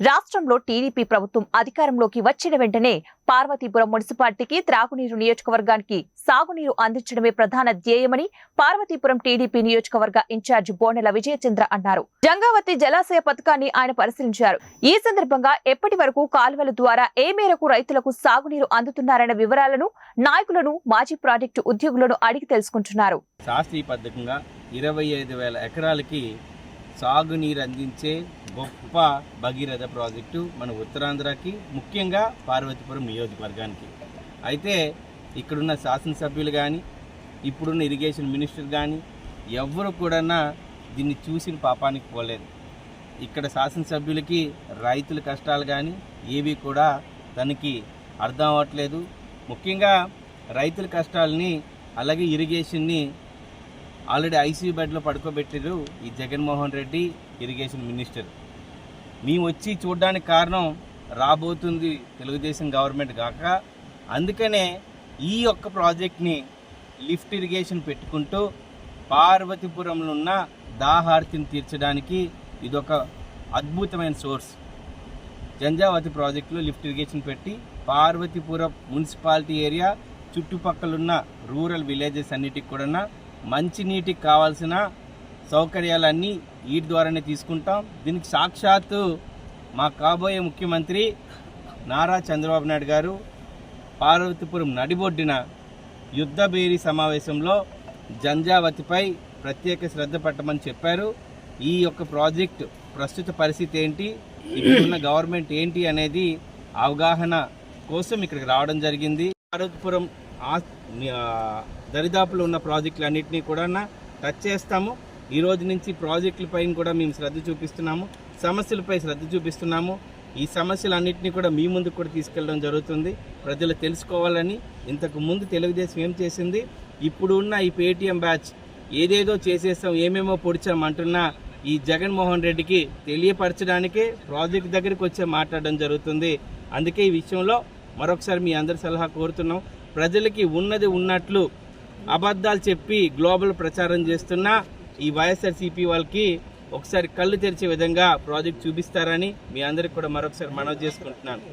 రాష్ట్రంలో టీడీపీ ప్రభుత్వం అధికారంలోకి వచ్చిన వెంటనే పార్వతీపురం మున్సిపాలిటీకి త్రాగునీరు నియోజకవర్గానికి సాగునీరు అందించడమే ప్రధాన ధ్యేయమని పార్వతీపురం టీడీపీ నియోజకవర్గ ఇన్ఛార్జ్ బోనెల విజయచంద్ర అన్నారు. జంగావతి జలాశయ పథకాన్ని ఆయన పరిశీలించారు. ఈ సందర్భంగా ఎప్పటి వరకు కాలువల ద్వారా ఏ మేరకు రైతులకు సాగునీరు అందుతున్నారన్న వివరాలను నాయకులను మాజీ ప్రాజెక్టు ఉద్యోగులను అడిగి తెలుసుకుంటున్నారు. శాస్త్రీయ పద్ధతిగా ఇరవై ఐదు వేల ఎకరాలకి సాగునీరు అందించే గొప్ప భగీరథ ప్రాజెక్టు మన ఉత్తరాంధ్రకి ముఖ్యంగా పార్వతీపురం నియోజకవర్గానికి. అయితే ఇక్కడున్న శాసనసభ్యులు కానీ ఇప్పుడున్న ఇరిగేషన్ మినిస్టర్ కానీ ఎవరు కూడా దీన్ని చూసిన పాపానికి పోలేదు. ఇక్కడ శాసనసభ్యులకి రైతుల కష్టాలు కానీ ఏవి కూడా తనకి అర్థం అవ్వట్లేదు. ముఖ్యంగా రైతుల కష్టాలని అలాగే ఇరిగేషన్ని ఆల్రెడీ ఐసీయూ బెడ్లో పడుకోబెట్టారు ఈ జగన్మోహన్ రెడ్డి ఇరిగేషన్ మినిస్టర్. మేము వచ్చి చూడడానికి కారణం రాబోతుంది తెలుగుదేశం గవర్నమెంట్ కాక అందుకనే ఈ యొక్క ప్రాజెక్ట్ని లిఫ్ట్ ఇరిగేషన్ పెట్టుకుంటూ పార్వతీపురంలో ఉన్న దాహార్తిని తీర్చడానికి ఇదొక అద్భుతమైన సోర్స్. జంజావతి ప్రాజెక్టులో లిఫ్ట్ ఇరిగేషన్ పెట్టి పార్వతీపురం మున్సిపాలిటీ ఏరియా చుట్టుపక్కలున్న రూరల్ విలేజెస్ అన్నిటికి కూడా మంచినీటికి కావాల్సిన సౌకర్యాలన్నీ వీటి ద్వారానే తీసుకుంటాం. దీనికి సాక్షాత్తు మా కాబోయే ముఖ్యమంత్రి నారా చంద్రబాబు నాయుడు గారు పార్వతీపురం నడిబొడ్డిన యుద్ధ బేరీ సమావేశంలో జంజావతిపై ప్రత్యేక శ్రద్ధ పెట్టమని చెప్పారు. ఈ యొక్క ప్రాజెక్ట్ ప్రస్తుత పరిస్థితి ఏంటి? ఇక్కడున్న గవర్నమెంట్ ఏంటి అనేది అవగాహన కోసం ఇక్కడికి రావడం జరిగింది. పార్వతీపురం దరిదాపులో ఉన్న ప్రాజెక్టులన్నింటినీ కూడా టచ్ చేస్తాము. ఈ రోజు నుంచి ప్రాజెక్టులపై కూడా మేము శ్రద్ధ చూపిస్తున్నాము. సమస్యలపై శ్రద్ధ చూపిస్తున్నాము. ఈ సమస్యలన్నింటినీ కూడా మీ ముందుకు కూడా తీసుకెళ్ళడం జరుగుతుంది. ప్రజలు తెలుసుకోవాలని ఇంతకు ముందు తెలుగుదేశం ఏం చేసింది? ఇప్పుడు ఉన్న ఈ పేటీఎం బ్యాచ్ ఏదేదో చేసేస్తాం ఏమేమో పొడిచాం అంటున్న ఈ జగన్మోహన్ రెడ్డికి తెలియపరచడానికే ప్రాజెక్ట్ దగ్గరికి వచ్చే మాట్లాడడం జరుగుతుంది. అందుకే ఈ విషయంలో మరొకసారి మీ అందరి సలహా కోరుతున్నాం. ప్రజలకి ఉన్నది ఉన్నట్లు అబద్ధాలు చెప్పి గ్లోబల్ ప్రచారం చేస్తున్న ఈ వైఎస్ఆర్సీపీ వాళ్ళకి ఒకసారి కళ్ళు తెరిచే విధంగా ప్రాజెక్ట్ చూపిస్తారని మీ అందరికి కూడా మరొకసారి మనవి చేసుకుంటున్నాను.